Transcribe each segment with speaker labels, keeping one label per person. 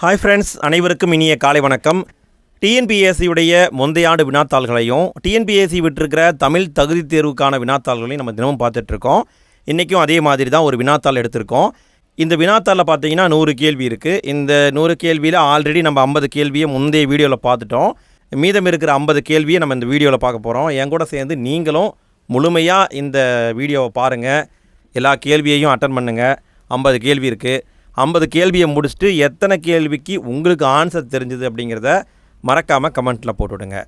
Speaker 1: Hi friends அனைவருக்கும் இனிய காலை வணக்கம். டிஎன்பிஎஸ்சியுடைய முந்தைய ஆண்டு வினாத்தாள்களையும் டிஎன்பிஎஸ்சி விட்டிருக்கிற தமிழ் தகுதி தேர்வுக்கான வினாத்தாள்களையும் நம்ம தினமும் பார்த்துட்ருக்கோம். இன்றைக்கும் அதே மாதிரி தான் ஒரு வினாத்தாள் எடுத்திருக்கோம். இந்த வினாத்தாளில் பார்த்தீங்கன்னா நூறு கேள்வி இருக்குது இந்த நூறு கேள்வியில் ஆல்ரெடி நம்ம ஐம்பது கேள்வியை முந்தைய வீடியோவில் பார்த்துட்டோம். மீதம் இருக்கிற ஐம்பது கேள்வியை நம்ம இந்த வீடியோவில் பார்க்க போகிறோம் என் கூட சேர்ந்து நீங்களும் முழுமையாக இந்த வீடியோவை பாருங்கள் எல்லா கேள்வியையும் அட்டன் பண்ணுங்கள் ஐம்பது கேள்வி இருக்குது ஐம்பது கேள்வியை முடிச்சுட்டு எத்தனை கேள்விக்கு உங்களுக்கு ஆன்சர் தெரிஞ்சுது அப்படிங்கிறத மறக்காமல் கமெண்ட்டில் போட்டுவிடுங்க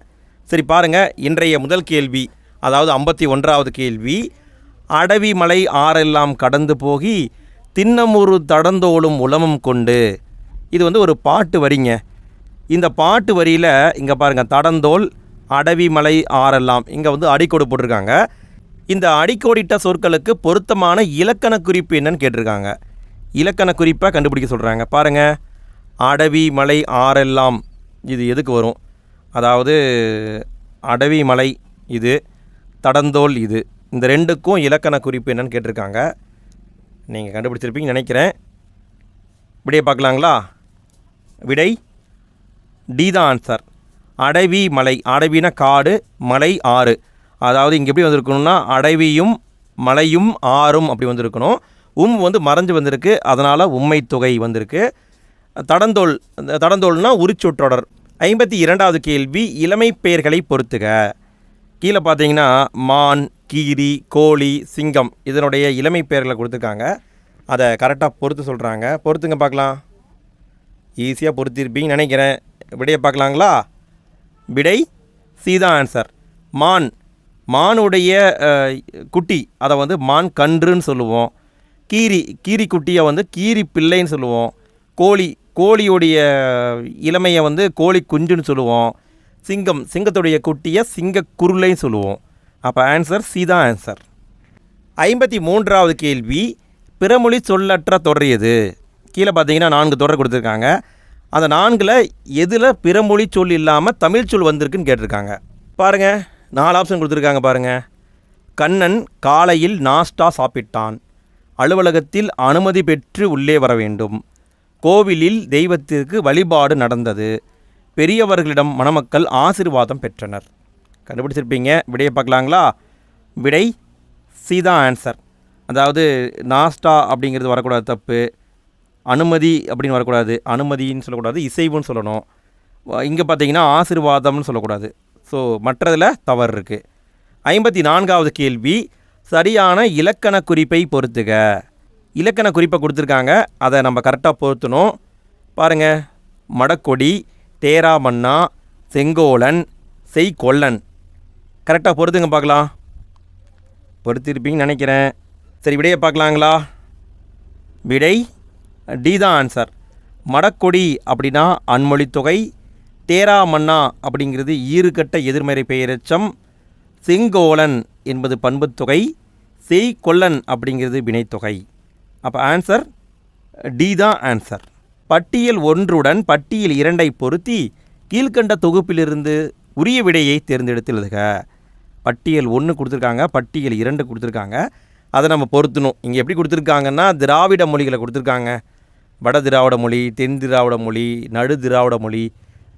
Speaker 1: சரி பாருங்கள் இன்றைய முதல் கேள்வி அதாவது ஐம்பத்தி ஒன்றாவது கேள்வி. அடவி மலை ஆறெல்லாம் கடந்து போகி தின்னமுறு தடந்தோளும் உலமம் கொண்டு. இது வந்து ஒரு பாட்டு வரிங்க. இந்த பாட்டு வரியில் இங்கே பாருங்கள் தடந்தோல் அடவி மலை ஆறெல்லாம். இங்கே வந்து அடிக்கோடு போட்டிருக்காங்க. இந்த அடிக்கோடிட்ட சொற்களுக்கு பொருத்தமான இலக்கண குறிப்பு என்னன்னு கேட்டிருக்காங்க. இலக்கண குறிப்பாக கண்டுபிடிக்க சொல்கிறாங்க பாருங்கள் அடவி மலை ஆறெல்லாம். இது எதுக்கு வரும்? அதாவது அடவி மலை இது தடந்தோல் இது. இந்த ரெண்டுக்கும் இலக்கண குறிப்பு என்னன்னு கேட்டிருக்காங்க. நீங்கள் கண்டுபிடிச்சிருப்பீங்கன்னு நினைக்கிறேன். விடையை பார்க்கலாங்களா? விடை டி தான் ஆன்சர். அடவி மலை. அடவினா காடு மலை ஆறு. அதாவது இங்கே எப்படி வந்திருக்கணும்னா அடவியும் மலையும் ஆறும் அப்படி வந்திருக்கணும். உம் வந்து மறைஞ்சு வந்திருக்கு. அதனால் உம்மை தொகை வந்திருக்கு. தடந்தோல் அந்த தடந்தோல்னா உரிச்சொற்றொடர். ஐம்பத்தி இரண்டாவது கேள்வி இளமை பெயர்களை பொறுத்துக. கீழே பார்த்தீங்கன்னா மான் கீரி கோழி சிங்கம் இதனுடைய இளமை பெயர்களை கொடுத்துருக்காங்க. அதை கரெக்டாக பொறுத்து சொல்கிறாங்க பொறுத்துங்க பார்க்கலாம் ஈஸியாக பொறுத்திருப்பீங்கன்னு நினைக்கிறேன். விடையை பார்க்கலாங்களா? விடை சீதா ஆன்சர் மான். மானுடைய குட்டி அதை வந்து மான் கன்றுன்னு சொல்லுவோம். கீரி கீரி குட்டியை வந்து கீரி பிள்ளைன்னு சொல்லுவோம். கோழி கோழியுடைய இளமையை வந்து கோழி குஞ்சுன்னு சொல்லுவோம். சிங்கம் சிங்கத்துடைய குட்டியை சிங்க குருளைன்னு சொல்லுவோம். அப்போ ஆன்சர் சீதா ஆன்சர் ஐம்பத்தி மூன்றாவது கேள்வி பிறமொழி சொல்லற்ற தொடர் எது? கீழே பார்த்தீங்கன்னா நான்கு தொடர் கொடுத்துருக்காங்க. அந்த நான்கில் எதில் பிறமொழி சொல் இல்லாமல் தமிழ் சொல் வந்திருக்குன்னு கேட்டிருக்காங்க. பாருங்கள் நாலு ஆப்ஷன் கொடுத்துருக்காங்க பாருங்கள் கண்ணன் காலையில் நாஸ்டா சாப்பிட்டான். அலுவலகத்தில் அனுமதி பெற்று உள்ளே வர வேண்டும். கோவிலில் தெய்வத்திற்கு வழிபாடு நடந்தது. பெரியவர்களிடம் மணமக்கள் ஆசீர்வாதம் பெற்றனர். கண்டுபிடிச்சிருப்பீங்க. விடையை பார்க்கலாங்களா? விடை சீதா ஆன்சர் அதாவது நாஸ்டா அப்படிங்கிறது வரக்கூடாது தப்பு. அனுமதி அப்படின்னு வரக்கூடாது. அனுமதின்னு சொல்லக்கூடாது இசைவுன்னு சொல்லணும். இங்கே பார்த்தீங்கன்னா ஆசிர்வாதம்னு சொல்லக்கூடாது. ஸோ மற்றதில் தவறு இருக்குது ஐம்பத்தி நான்காவது கேள்வி சரியான இலக்கண குறிப்பை பொறுத்துக இலக்கண குறிப்பை கொடுத்துருக்காங்க. அதை நம்ம கரெக்டாக பொருத்தணும். பாருங்கள் மடக்கொடி தேரா மன்னா செங்கோலன் செய்கொல்லன். கரெக்டாக பொறுத்துங்க பார்க்கலாம். பொறுத்திருப்பீங்கன்னு நினைக்கிறேன். சரி விடையை பார்க்கலாங்களா? விடை டி தான் ஆன்சர் மடக்கொடி அப்படின்னா அன்மொழி தொகை தேரா மன்னா அப்படிங்கிறது ஈறுகட்ட எதிர்மறை பெயரெச்சம் செங்கோலன் என்பது பண்புத்தொகை செய்கொல்லன் அப்படிங்கிறது வினைத்தொகை அப்போ ஆன்சர் டி தான் ஆன்சர் பட்டியல் ஒன்றுடன் பட்டியல் இரண்டை பொருத்தி கீழ்க்கண்ட தொகுப்பிலிருந்து உரிய விடையை தேர்ந்தெடுத்து எழுதுக பட்டியல் ஒன்று கொடுத்துருக்காங்க பட்டியல் இரண்டு கொடுத்துருக்காங்க. அதை நம்ம பொருத்தணும். இங்கே எப்படி கொடுத்துருக்காங்கன்னா திராவிட மொழிகளை கொடுத்துருக்காங்க. வட திராவிட மொழி தென் திராவிட மொழி நடு திராவிட மொழி.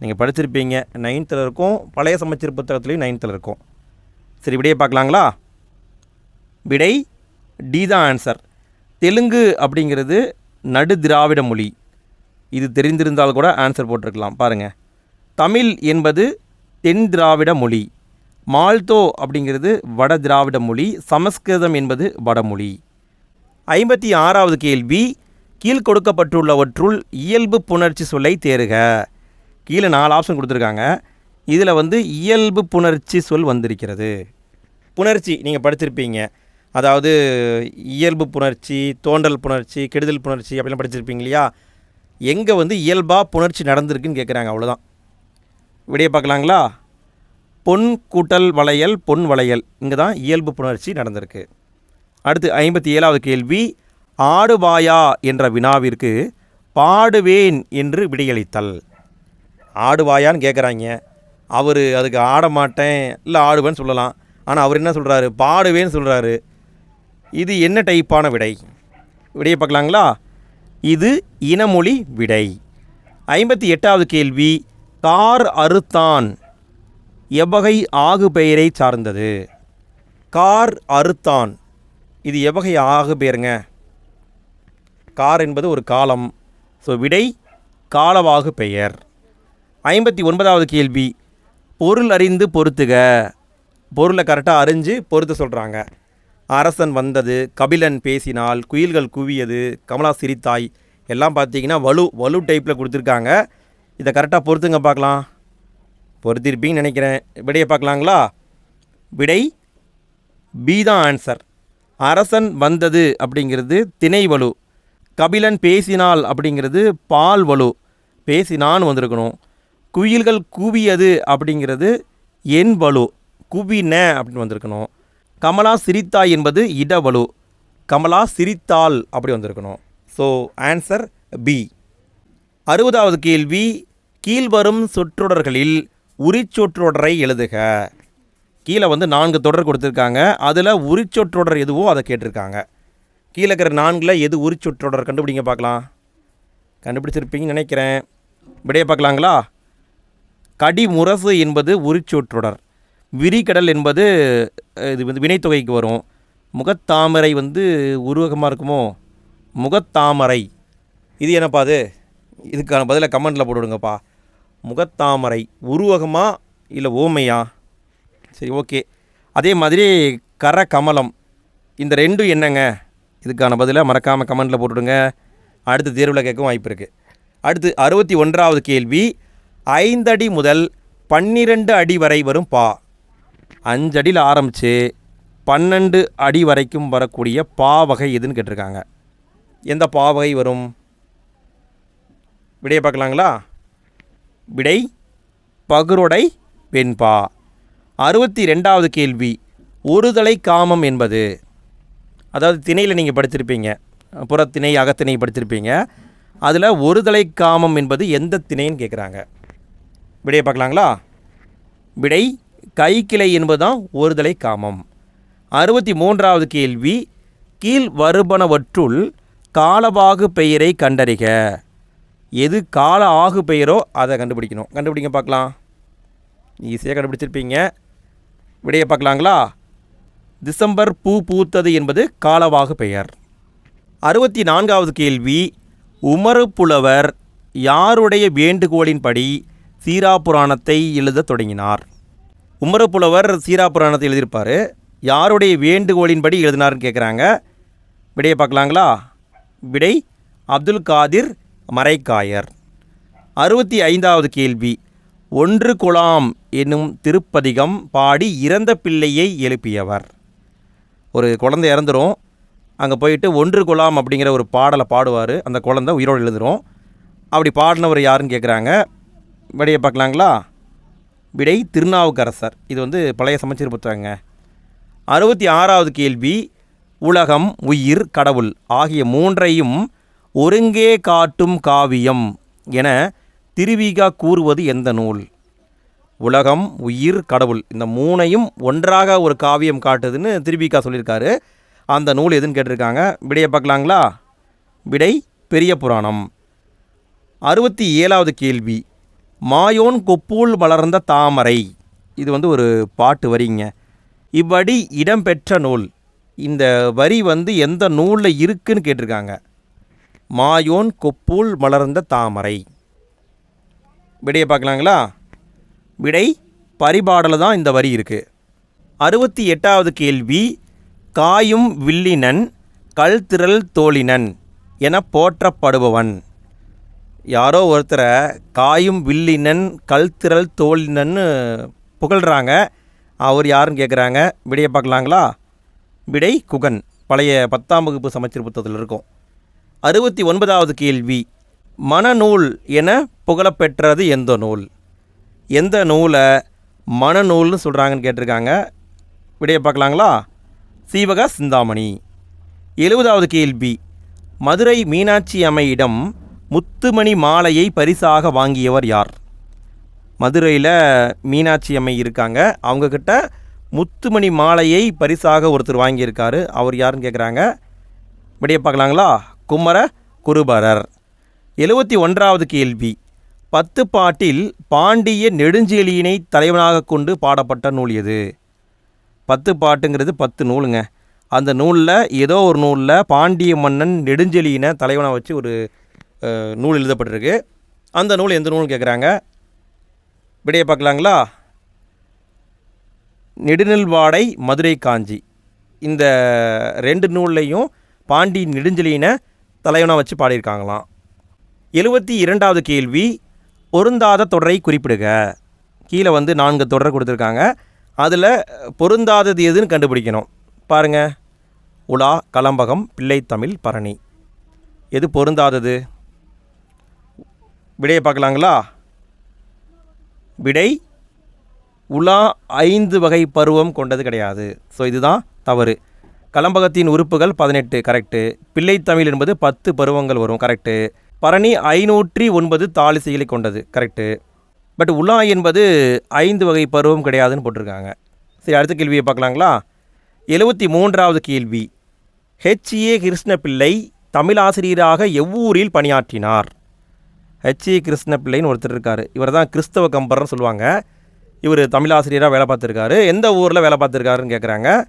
Speaker 1: நீங்கள் படிச்சிருப்பீங்க நைன்த்தில் இருக்கும். பழைய சமச்சீர் புத்தகத்துலேயும் நைன்த்தில் இருக்கும். சரி விடையை பார்க்கலாங்களா? விடை டி தான் ஆன்சர் தெலுங்கு அப்படிங்கிறது நடு திராவிட மொழி. இது தெரிந்திருந்தால் கூட ஆன்சர் போட்டிருக்கலாம். பாருங்கள் தமிழ் என்பது தென் திராவிட மொழி. மால்தோ அப்படிங்கிறது வட திராவிட மொழி. சமஸ்கிருதம் என்பது வடமொழி ஐம்பத்தி ஆறாவது கேள்வி. கீழ் கொடுக்கப்பட்டுள்ளவற்றுள் இயல்பு புணர்ச்சி சொல்லை தேறுக கீழே நாலு ஆப்ஷன் கொடுத்துருக்காங்க. இதில் வந்து இயல்பு புணர்ச்சி சொல் வந்திருக்கிறது. புணர்ச்சி நீங்கள் படிச்சிருப்பீங்க. அதாவது இயல்பு புணர்ச்சி தோன்றல் புணர்ச்சி கெடுதல் புணர்ச்சி அப்படிலாம் படிச்சிருப்பீங்க இல்லையா? எங்கே வந்து இயல்பாக புணர்ச்சி நடந்திருக்குன்னு கேட்குறாங்க அவ்வளோதான் விடையை பார்க்கலாங்களா? பொன் கூட்டல் வளையல் பொன் வளையல். இங்கே தான் இயல்பு புணர்ச்சி நடந்திருக்கு. அடுத்து ஐம்பத்தி ஏழாவது கேள்வி. ஆடுவாயா என்ற வினாவிற்கு பாடுவேன் என்று விடையளித்தல். ஆடுவாயான்னு கேட்குறாங்க அவர் அதுக்கு ஆட மாட்டேன் இல்லை ஆடுவேன்னு சொல்லலாம். ஆனால் அவர் என்ன சொல்கிறாரு பாடுவேன்னு சொல்கிறாரு இது என்ன டைப்பான விடை? விடையை பார்க்கலாங்களா? இது இனமொழி விடை. ஐம்பத்தி எட்டாவது கேள்வி கார் அறுத்தான் எவ்வகை ஆகு பெயரை சார்ந்தது? கார் அறுத்தான். இது எவ்வகை ஆகு பெயருங்க? கார் என்பது ஒரு காலம். ஸோ விடை காலவாகு பெயர். ஐம்பத்தி ஒன்பதாவது கேள்வி பொருள் அறிந்து பொறுத்துக பொருளை கரெக்டாக அறிஞ்சு பொறுத்து சொல்கிறாங்க அரசன் வந்தது கபிலன் பேசினால் குயில்கள் குவியது கமலா சிரித்தாய். எல்லாம் பார்த்தீங்கன்னா வலு வலு டைப்பில் கொடுத்துருக்காங்க. இதை கரெக்டாக பொறுத்துங்க பார்க்கலாம். பொறுத்திருப்பீங்கன்னு நினைக்கிறேன். விடையை பார்க்கலாங்களா? விடை பி தான் ஆன்சர் அரசன் வந்தது அப்படிங்கிறது திணை வலு. கபிலன் பேசினால் அப்படிங்கிறது பால் வலு. பேசினான்னு வந்திருக்கணும். குயில்கள் கூவியது அப்படிங்கிறது என் வலு குவின அப்படின்னு வந்திருக்கணும். கமலா சிரித்தாய் என்பது இடவலு கமலா சிரித்தாள் அப்படி வந்திருக்கணும். ஸோ ஆன்சர் பி அறுபதாவது கேள்வி கீழ்வரும் சொற்றொடர்களில் உரிச்சொற்றொடரை எழுதுக. கீழே வந்து நான்கு தொடர் கொடுத்துருக்காங்க. அதில் உரிச்சொற்றொடர் எதுவோ அதை கேட்டிருக்காங்க. கீழே இருக்கிற நான்கில் எது உரிச்சொற்றொடர் கண்டுபிடிங்க பார்க்கலாம். கண்டுபிடிச்சிருப்பீங்கன்னு நினைக்கிறேன். விடையை பார்க்கலாங்களா? கடிமுரசு என்பது உரிச்சொற்றொடர். விரிகடல் என்பது இது வந்து வினைத்தொகைக்கு வரும். முகத்தாமரை வந்து உருவகமாக இருக்குமோ? முகத்தாமரை. இது என்னப்பா அது? இதுக்கான பதிலை கமெண்டில் போட்டுவிடுங்கப்பா முகத்தாமரை. உருவகமா இல்லை ஓமையா? சரி ஓகே. அதே மாதிரி கர கமலம் இந்த ரெண்டும் என்னங்க? இதுக்கான பதிலை மறக்காமல் கமெண்டில் போட்டுவிடுங்க அடுத்த தேர்வில் கேட்கவும் வாய்ப்பு இருக்குது அடுத்து அறுபத்தி ஒன்றாவது கேள்வி. ஐந்தடி முதல் பன்னிரெண்டு அடி வரை வரும் பா. அஞ்சடியில் ஆரம்பித்து பன்னெண்டு அடி வரைக்கும் வரக்கூடிய பா வகை எதுன்னு கேட்டிருக்காங்க. எந்த பா வகை வரும்? விடையை பார்க்கலாங்களா? விடை பகுருடை வெண்பா. அறுபத்தி ரெண்டாவது கேள்வி ஒருதலை காமம் என்பது. அதாவது திணையில் நீங்கள் படித்திருப்பீங்க புறத்திணை அகத்திணை படிச்சிருப்பீங்க. அதில் ஒருதலை காமம் என்பது எந்த திணைன்னு கேட்குறாங்க விடையை பார்க்கலாங்களா? விடை கைக்கிளை என்பதுதான் ஒருதலை காமம். அறுபத்தி மூன்றாவது கேள்வி கீழ் வருபனவற்றுள் காலவாகு பெயரை கண்டறிக. எது கால ஆகு பெயரோ அதை கண்டுபிடிக்கணும். கண்டுபிடிங்க பார்க்கலாம். ஈஸியாக கண்டுபிடிச்சிருப்பீங்க. விடையை பார்க்கலாங்களா? டிசம்பர் பூ பூத்தது என்பது காலவாகு பெயர். அறுபத்தி நான்காவது கேள்வி உமறு புலவர் யாருடைய வேண்டுகோளின்படி சீரா புராணத்தை எழுதத் தொடங்கினார். உமரப்புலவர் சீராபுராணத்தை சீரா புராணத்தை எழுதியிருப்பார். யாருடைய வேண்டுகோளின்படி எழுதினார்னு கேட்குறாங்க விடையை பார்க்கலாங்களா? விடை அப்துல் காதிர் மரைக்காயர் அறுபத்தி ஐந்தாவது கேள்வி. ஒன்று குலாம் என்னும் திருப்பதிகம் பாடி இறந்த பிள்ளையை எழுப்பியவர். ஒரு குழந்தை இறந்துரும். அங்கே போயிட்டு ஒன்று குலாம் அப்படிங்கிற ஒரு பாடலை பாடுவார். அந்த குழந்தை உயிரோடு எழுதுகிறோம் அப்படி பாடினவர் யாருன்னு கேட்குறாங்க விடையை பார்க்கலாங்களா? விடை திருநாவுக்கரசர். இது வந்து பழைய சமச்சீர் புத்தகங்க. அறுபத்தி ஆறாவது கேள்வி உலகம் உயிர் கடவுள் ஆகிய மூன்றையும் ஒருங்கே காட்டும் காவியம் என திருவிகா கூறுவது எந்த நூல்? உலகம் உயிர் கடவுள் இந்த மூணையும் ஒன்றாக ஒரு காவியம் காட்டுதுன்னு திருவிகா சொல்லியிருக்காரு. அந்த நூல் எதுன்னு கேட்டிருக்காங்க? விடையை பார்க்கலாங்களா? விடை பெரிய புராணம். அறுபத்தி ஏழாவது கேள்வி மாயோன் கொப்பூல் வளர்ந்த தாமரை. இது வந்து ஒரு பாட்டு வரிங்க. இவ்வடி இடம்பெற்ற நூல். இந்த வரி வந்து எந்த நூலில் இருக்குன்னு கேட்டிருக்காங்க. மாயோன் கொப்பூல் மலர்ந்த தாமரை. விடையை பார்க்கலாங்களா? விடை பரிபாடலில் தான் இந்த வரி இருக்குது அறுபத்தி எட்டாவது கேள்வி காயும் வில்லினன் கல்திரல் தோழினன் என போற்றப்படுபவன். யாரோ ஒருத்தரை காயும் வில்லினன் கல்திரள் தோழினன்னு புகழ்கிறாங்க அவர் யாருன்னு கேட்குறாங்க விடையை பார்க்கலாங்களா? விடை குகன். பழைய பத்தாம் வகுப்பு சமச்சீர் புத்தகத்தில் இருக்கும். அறுபத்தி ஒன்பதாவது கேள்வி. மனநூல் என புகழப்பெற்றது எந்த நூல்? எந்த நூலை மனநூல்னு சொல்கிறாங்கன்னு கேட்டிருக்காங்க. விடையை பார்க்கலாங்களா? சீவக சிந்தாமணி. எழுபதாவது கேள்வி. மதுரை மீனாட்சி அம்மையிடம் முத்துமணி மாலையை பரிசாக வாங்கியவர் யார்? மதுரையில் மீனாட்சி அம்மை இருக்காங்க. அவங்கக்கிட்ட முத்துமணி மாலையை பரிசாக ஒருத்தர் வாங்கியிருக்காரு. அவர் யாருன்னு கேட்குறாங்க இப்படியே பார்க்கலாங்களா? குமர குருபரர். எழுபத்தி ஒன்றாவது கேள்வி. பத்து பாட்டில் பாண்டிய நெடுஞ்செழியினை தலைவனாக கொண்டு பாடப்பட்ட நூல் எது? பத்து பாட்டுங்கிறது பத்து நூலுங்க. அந்த நூலில் ஏதோ ஒரு நூலில் பாண்டிய மன்னன் நெடுஞ்செழியினை தலைவனாக வச்சு ஒரு நூல் எழுதப்பட்டிருக்கு. அந்த நூல் எந்த நூல் கேட்குறாங்க விடையை பார்க்கலாங்களா? நெடுநெல்வாடை மதுரை காஞ்சி. இந்த ரெண்டு நூல்லையும் பாண்டி நெடுஞ்சலியினை தலைவனாக வச்சு பாடியிருக்காங்களாம். எழுபத்தி இரண்டாவது கேள்வி பொருந்தாத தொடரை குறிப்பிடுக. கீழே வந்து நான்கு தொடர் கொடுத்துருக்காங்க. அதில் பொருந்தாதது எதுன்னு கண்டுபிடிக்கணும். பாருங்க. உலா கலம்பகம் பிள்ளைத்தமிழ் பரணி. எது பொருந்தாதது? விடையை பார்க்கலாங்களா? விடை உலா ஐந்து வகை பருவம் கொண்டது கிடையாது. ஸோ இதுதான் தவறு. கலம்பகத்தின் உறுப்புகள் பதினெட்டு கரெக்டு பிள்ளைத்தமிழ் என்பது பத்து பருவங்கள் வரும் கரெக்டு பரணி ஐநூற்றி ஒன்பது தாலிசைகளை கொண்டது கரெக்டு பட் உலா என்பது ஐந்து வகை பருவம் கிடையாதுன்னு போட்டிருக்காங்க. சரி அடுத்த கேள்வியை பார்க்கலாங்களா? எழுபத்தி மூன்றாவது கேள்வி. ஹெச்ஏ கிருஷ்ணபிள்ளை தமிழாசிரியராக எவ்வூரில் பணியாற்றினார்? HE e. கிருஷ்ணப்பிள்ளைன்னு ஒருத்தர் இருக்கார். இவர் தான் கிறிஸ்தவ கம்பர்னு சொல்லுவாங்க. இவர் தமிழாசிரியராக வேலை பார்த்துருக்காரு. எந்த ஊரில் வேலை பார்த்துருக்காருன்னு கேட்குறாங்க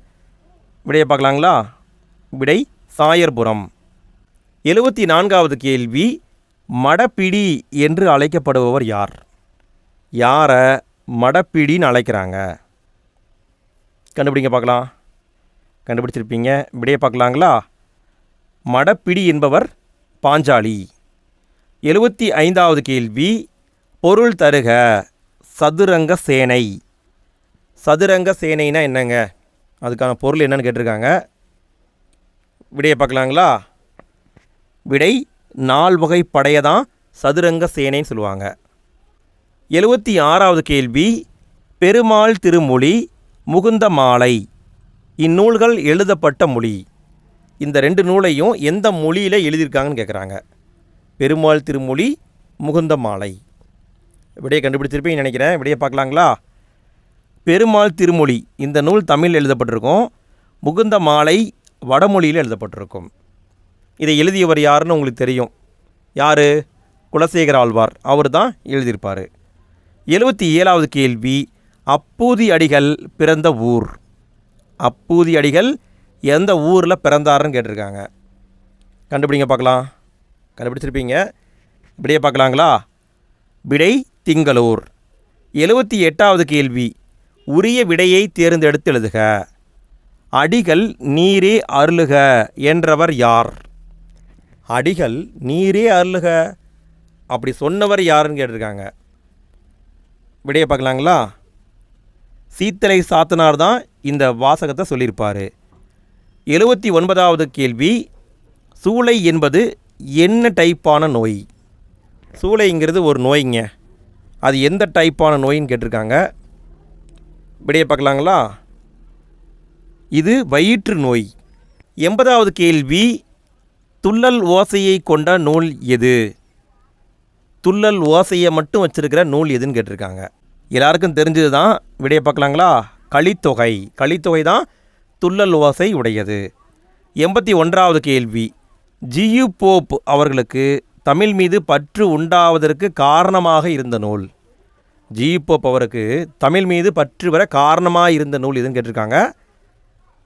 Speaker 1: விடையை பார்க்கலாங்களா? விடை சாயர்புரம். எழுபத்தி நான்காவது கேள்வி மடப்பிடி என்று அழைக்கப்படுபவர் யார்? யாரை மடப்பிடின்னு அழைக்கிறாங்க? கண்டுபிடிங்க பார்க்கலாம். கண்டுபிடிச்சிருப்பீங்க. விடையை பார்க்கலாங்களா? மடப்பிடி என்பவர் பாஞ்சாலி. எழுபத்தி ஐந்தாவது கேள்வி பொருள் தருக சதுரங்க சேனை. சதுரங்க சேனைனா என்னங்க? அதுக்கான பொருள் என்னன்னு கேட்டிருக்காங்க. விடையை பார்க்கலாங்களா? விடை நால் வகை படையை தான் சதுரங்க சேனைன்னு சொல்லுவாங்க. எழுபத்தி ஆறாவது கேள்வி பெருமாள் திருமொழி முகுந்த மாலை. இந்நூல்கள் எழுதப்பட்ட மொழி. இந்த ரெண்டு நூலையும் எந்த மொழியில் எழுதியிருக்காங்கன்னு கேட்குறாங்க. பெருமாள் திருமொழி முகுந்த மாலை. விடையை கண்டுபிடிச்சிருப்பேன் நினைக்கிறேன். விடையை பார்க்கலாங்களா? பெருமாள் திருமொழி. இந்த நூல் தமிழில் எழுதப்பட்டிருக்கும். முகுந்த மாலை வடமொழியில் எழுதப்பட்டிருக்கும். இதை எழுதியவர் யாருன்னு உங்களுக்கு தெரியும். யார்? குலசேகர ஆழ்வார். அவர் தான் எழுதியிருப்பார். எழுபத்தி ஏழாவது கேள்வி அப்பூதி அடிகள் பிறந்த ஊர். அப்பூதி அடிகள் எந்த ஊரில் பிறந்தாருன்னு கேட்டிருக்காங்க. கண்டுபிடிங்க பார்க்கலாம். கண்டுபிடிச்சிருப்பீங்க. விடையை பார்க்கலாங்களா? விடை திங்களூர். எழுபத்தி எட்டாவது கேள்வி. உரிய விடையை தேர்ந்தெடுத்து எழுதுக. அடிகள் நீரே அருளுக என்றவர் யார்? அடிகள் நீரே அருளுக. அப்படி சொன்னவர் யாருன்னு கேட்டிருக்காங்க. விடையை பார்க்கலாங்களா? சீத்தலை சாத்தனார் தான் இந்த வாசகத்தை சொல்லியிருப்பார். எழுபத்தி ஒன்பதாவது கேள்வி. சூளை என்பது என்ன டைப்பான நோய்? சூளைங்கிறது ஒரு நோய்ங்க. அது எந்த டைப்பான நோயின்னு கேட்டிருக்காங்க. விடையை பார்க்கலாங்களா? இது வயிற்று நோய். எண்பதாவது கேள்வி துள்ளல் ஓசையை கொண்ட நூல் எது? துள்ளல் ஓசையை மட்டும் வச்சுருக்கிற நூல் எதுன்னு கேட்டிருக்காங்க. எல்லாருக்கும் தெரிஞ்சது தான் விடையை பார்க்கலாங்களா? களித்தொகை களித்தொகை தான் துள்ளல் ஓசை உடையது. எண்பத்தி ஒன்றாவது கேள்வி ஜியு போப் அவர்களுக்கு தமிழ் மீது பற்று உண்டாவதற்கு காரணமாக இருந்த நூல். ஜியு போப் அவருக்கு தமிழ் மீது பற்று வர காரணமாக இருந்த நூல் எதுன்னு கேட்டிருக்காங்க.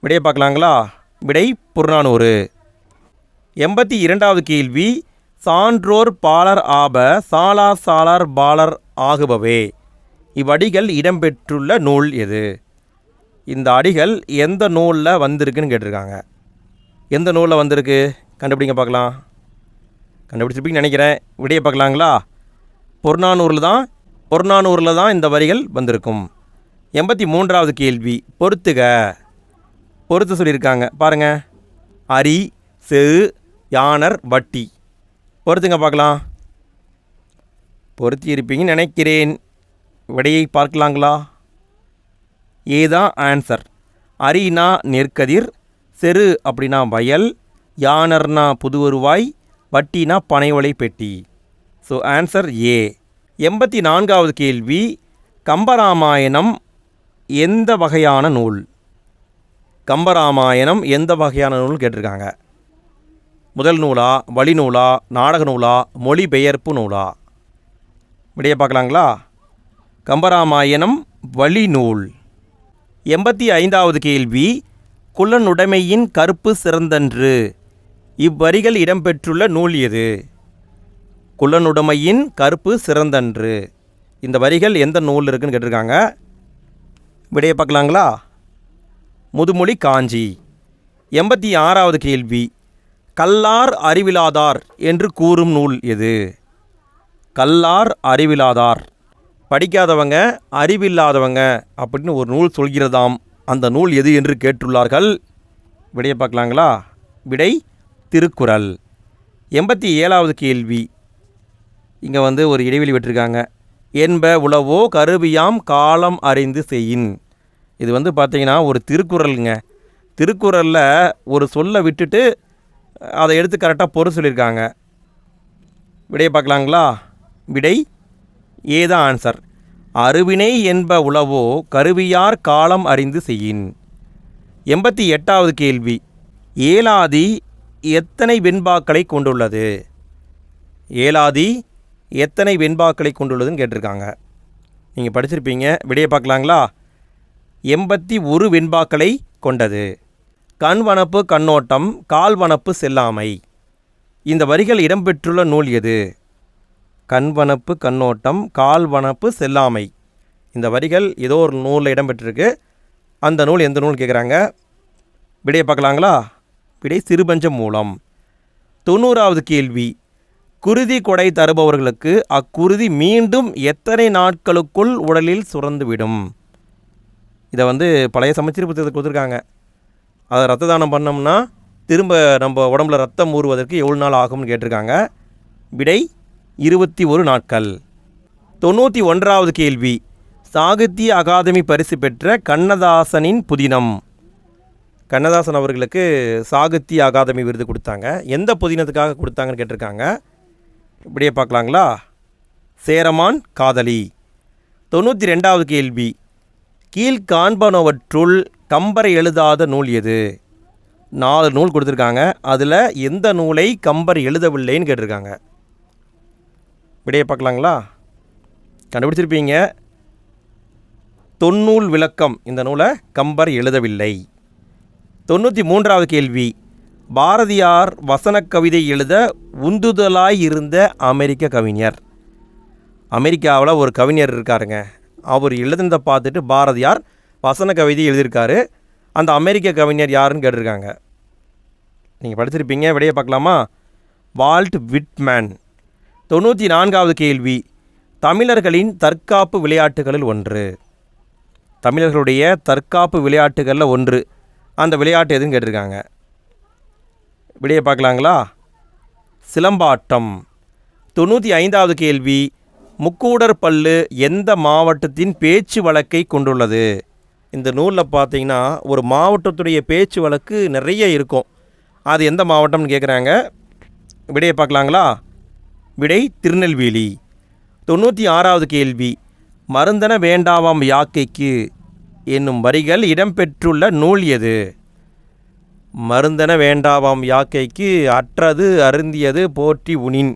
Speaker 1: விடையை பார்க்கலாங்களா? விடை புறநானூறு. எண்பத்தி இரண்டாவது கேள்வி சான்றோர் பாலர் ஆப சாலார் சாலார் பாலர் ஆகுபவே. இவ்வடிகள் இடம்பெற்றுள்ள நூல் எது? இந்த அடிகள் எந்த நூலில் வந்திருக்குன்னு கேட்டிருக்காங்க. எந்த நூலில் வந்திருக்கு? கண்டுபிடிங்க பார்க்கலாம். கண்டுபிடிச்சிருப்பீங்கன்னு நினைக்கிறேன். விடையை பார்க்கலாங்களா? பொருநானூரில் தான் பொருணானூரில் தான் இந்த வரிகள் வந்திருக்கும். எண்பத்தி மூன்றாவது கேள்வி பொறுத்துக. பொறுத்து சொல்லியிருக்காங்க. பாருங்கள் அரி செரு யானர் வட்டி. பொறுத்துங்க பார்க்கலாம். பொருத்தி இருப்பீங்கன்னு நினைக்கிறேன். விடையை பார்க்கலாங்களா? ஏதான் ஆன்சர் அரினா நெற்கதிர் செரு அப்படின்னா வயல். யானர்னா புது வருவாய் வட்டினா பனைவளை பெட்டி. ஸோ ஆன்சர் ஏ எண்பத்தி நான்காவது கேள்வி கம்பராமாயணம் எந்த வகையான நூல்? கம்பராமாயணம் எந்த வகையான நூல் கேட்டிருக்காங்க. முதல் நூலா வழிநூலா நாடக நூலா மொழிபெயர்ப்பு நூலா? விடைய பார்க்கலாங்களா? கம்பராமாயணம் வழிநூல் எண்பத்தி ஐந்தாவது கேள்வி குள்ளனுடைமையின் கருப்பு சிறந்தன்று. இவ்வரிகள் இடம்பெற்றுள்ள நூல் எது? குலனுடைமையின் கருப்பு சிறந்தன்று. இந்த வரிகள் எந்த நூல் இருக்குன்னு கேட்டிருக்காங்க. விடைய பார்க்கலாங்களா? முதுமொழி காஞ்சி. எண்பத்தி ஆறாவது கேள்வி. கல்லார் அறிவிலாதார் என்று கூறும் நூல் எது? கல்லார் அறிவிலாதார். படிக்காதவங்க அறிவில்லாதவங்க அப்படின்னு ஒரு நூல் சொல்கிறதாம். அந்த நூல் எது என்று கேட்டுள்ளார்கள். விடைய பார்க்கலாங்களா? விடை திருக்குறள். எண்பத்தி ஏழாவது கேள்வி. இங்கே வந்து ஒரு இடைவெளி விட்டுருக்காங்க. என்ப உளவோ கருவியாம் காலம் அறிந்து செய்யின். இது வந்து பார்த்தீங்கன்னா ஒரு திருக்குறளுங்க. திருக்குறளில் ஒரு சொல்லை விட்டுட்டு அதை எடுத்து கரெக்டாக பொறு சொல்லியிருக்காங்க. விடையை பார்க்கலாங்களா? விடை ஏதான் ஆன்சர் அருவினை என்ப உளவோ கருவியார் காலம் அறிந்து செய்யின். எண்பத்தி எட்டாவது கேள்வி. ஏலாதி எத்தனை வெண்பாக்களை கொண்டுள்ளது? ஏலாதி எத்தனை வெண்பாக்களை கொண்டுள்ளதுன்னு கேட்டிருக்காங்க. நீங்கள் படிச்சிருப்பீங்க விடையை பார்க்கலாங்களா? எண்பத்தி ஒரு வெண்பாக்களை கொண்டது. கண் வனப்பு கண்ணோட்டம் கால் வனப்பு செல்லாமை. இந்த வரிகள் இடம்பெற்றுள்ள நூல் எது? கண் வனப்பு கண்ணோட்டம் கால் வனப்பு செல்லாமை. இந்த வரிகள் ஏதோ ஒரு நூலில் இடம்பெற்றிருக்கு. அந்த நூல் எந்த நூல் கேட்குறாங்க விடையை பார்க்கலாங்களா? விடை சிறுபஞ்சம் மூலம். தொண்ணூறாவது கேள்வி. குருதி கொடை தருபவர்களுக்கு அக்குருதி மீண்டும் எத்தனை நாட்களுக்குள் உடலில் சுரந்துவிடும்? இதை வந்து பழைய சமச்சீர் புத்தகத்தில் கொடுத்துருக்காங்க. அதை ரத்த தானம் பண்ணோம்னா திரும்ப நம்ம உடம்புல ரத்தம் ஊறுவதற்கு எவ்வளோ நாள் ஆகும்னு கேட்டிருக்காங்க. விடை இருபத்தி ஒரு நாட்கள். தொண்ணூற்றி ஒன்றாவது கேள்வி. சாகித்ய அகாதமி பரிசு பெற்ற கண்ணதாசனின் புதினம். கண்ணதாசன் அவர்களுக்கு சாகித்ய அகாதமி விருது கொடுத்தாங்க. எந்த புதினத்துக்காக கொடுத்தாங்கன்னு கேட்டிருக்காங்க. இப்படியே பார்க்கலாங்களா? சேரமான் காதலி. தொண்ணூற்றி ரெண்டாவது கேள்வி கீழ்காண்பனவற்றுள் கம்பரை எழுதாத நூல் எது? நாலு நூல் கொடுத்துருக்காங்க. அதில் எந்த நூலை கம்பர் எழுதவில்லைன்னு கேட்டிருக்காங்க. இப்படியே பார்க்கலாங்களா? கண்டுபிடிச்சிருப்பீங்க. தொன்னூல் விளக்கம். இந்த நூலை கம்பர் எழுதவில்லை. தொண்ணூற்றி மூன்றாவது கேள்வி. பாரதியார் வசனக் கவிதை எழுத உந்துதலாய் இருந்த அமெரிக்க கவிஞர். அமெரிக்காவில் ஒரு கவிஞர் இருக்காருங்க. அவர் எழுதுனதை பார்த்துட்டு பாரதியார் வசன கவிதை எழுதியிருக்காரு. அந்த அமெரிக்க கவிஞர் யாருன்னு கேட்டிருக்காங்க. நீங்கள் படிச்சிருப்பீங்க விடையை பார்க்கலாமா? Walt Whitman. தொண்ணூற்றி நான்காவது கேள்வி. தமிழர்களின் தற்காப்பு விளையாட்டுகளில் ஒன்று. தமிழர்களுடைய தற்காப்பு விளையாட்டுகளில் ஒன்று. அந்த விளையாட்டு எதுன்னு கேட்டிருக்காங்க. விடையை பார்க்கலாங்களா? சிலம்பாட்டம். தொண்ணூற்றி ஐந்தாவது கேள்வி முக்கூடர் பல்லு எந்த மாவட்டத்தின் பேச்சு வழக்கை கொண்டுள்ளது? இந்த நூலில் பார்த்தீங்கன்னா ஒரு மாவட்டத்துடைய பேச்சு வழக்கு நிறைய இருக்கும். அது எந்த மாவட்டம்னு கேட்குறாங்க? விடையை பார்க்கலாங்களா? விடை திருநெல்வேலி. தொண்ணூற்றி ஆறாவது கேள்வி மருந்தன வேண்டாவாம் யாக்கைக்கு? என்னும் வரிகள் இடம்பெற்றுள்ள நூல் எது? மருந்தன வேண்டாவாம் யாக்கைக்கு அற்றது அருந்தியது போற்றி உனின்.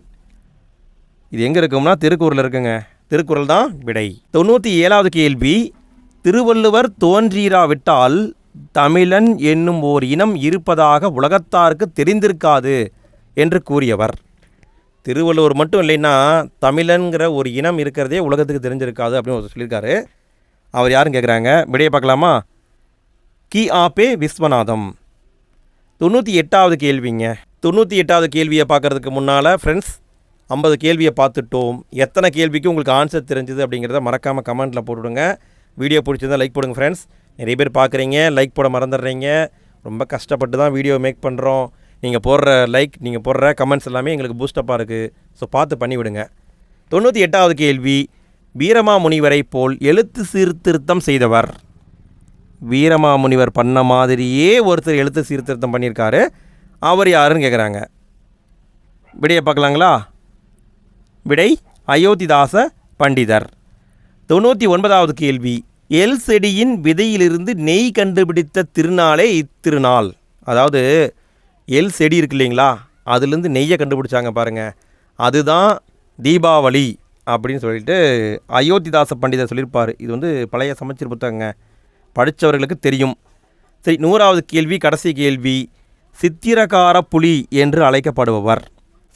Speaker 1: இது எங்கே இருக்கும்னா திருக்குறள் இருக்குங்க. திருக்குறள் தான் விடை. தொண்ணூற்றி ஏழாவது கேள்வி திருவள்ளுவர் தோன்றீராவிட்டால் தமிழன் என்னும் ஓர் இனம் இருப்பதாக உலகத்தாருக்கு தெரிந்திருக்காது என்று கூறியவர். திருவள்ளுவர் மட்டும் இல்லைன்னா தமிழன்கிற ஒரு இனம் இருக்கிறதே உலகத்துக்கு தெரிஞ்சிருக்காது அப்படின்னு ஒரு சொல்லியிருக்காரு. அவர் யாருன்னு கேட்குறாங்க விடையை பார்க்கலாமா? கி ஆபே விஸ்வநாதம். தொண்ணூற்றி எட்டாவது கேள்விங்க. தொண்ணூற்றி எட்டாவது கேள்வியை பார்க்குறதுக்கு முன்னால் ஃப்ரெண்ட்ஸ் ஐம்பது கேள்வியை பார்த்துட்டோம். எத்தனை கேள்விக்கு உங்களுக்கு ஆன்சர் தெரிஞ்சுது அப்படிங்கிறத மறக்காமல் கமெண்ட்டில் போட்டுவிடுங்க வீடியோ பிடிச்சிருந்தால் லைக் போடுங்க ஃப்ரெண்ட்ஸ் நிறைய பேர் பார்க்குறீங்க லைக் போட மறந்துடுறீங்க. ரொம்ப கஷ்டப்பட்டு தான் வீடியோ மேக் பண்ணுறோம் நீங்கள் போடுற லைக் நீங்கள் போடுற கமெண்ட்ஸ் எல்லாமே எங்களுக்கு பூஸ்டப்பாக இருக்குது ஸோ பார்த்து பண்ணிவிடுங்க. தொண்ணூற்றி எட்டாவது கேள்வி வீரமாமுனிவரைப் போல் எழுத்து சீர்திருத்தம் செய்தவர். வீரமாமுனிவர் பண்ண மாதிரியே ஒருத்தர் எழுத்து சீர்திருத்தம் பண்ணியிருக்காரு. அவர் யாருன்னு கேட்குறாங்க விடையை பார்க்கலாங்களா? விடை அயோத்திதாச பண்டிதர். தொண்ணூற்றி ஒன்பதாவது கேள்வி. எல் செடியின் விதையிலிருந்து நெய் கண்டுபிடித்த திருநாளே இத்திருநாள். அதாவது எல் செடி இருக்கு இல்லைங்களா? அதுலேருந்து நெய்யை கண்டுபிடிச்சாங்க பாருங்கள் அதுதான் தீபாவளி. அப்படின்னு சொல்லிட்டு அயோத்திதாச பண்டிதர் சொல்லியிருப்பார். இது வந்து பழைய சமச்சீர் புத்தகங்க. படித்தவர்களுக்கு தெரியும். சரி நூறாவது கேள்வி கடைசி கேள்வி. சித்திரகார புலி என்று அழைக்கப்படுபவர்.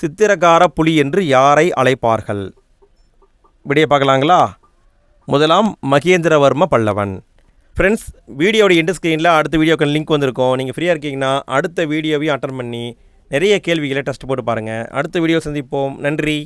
Speaker 1: சித்திரகார புலி என்று யாரை அழைப்பார்கள்? விடைய பார்க்கலாங்களா? முதலாம் மகேந்திரவர்ம பல்லவன். ஃப்ரெண்ட்ஸ் வீடியோட எண்டு ஸ்க்ரீனில் அடுத்த வீடியோக்கு லிங்க் வந்திருக்கும். நீங்கள் ஃப்ரீயாக இருக்கீங்கன்னா அடுத்த வீடியோவையும் அட்டன் பண்ணி நிறைய கேள்விகளை டெஸ்ட் போட்டு பாருங்கள் அடுத்த வீடியோ சந்திப்போம். நன்றி.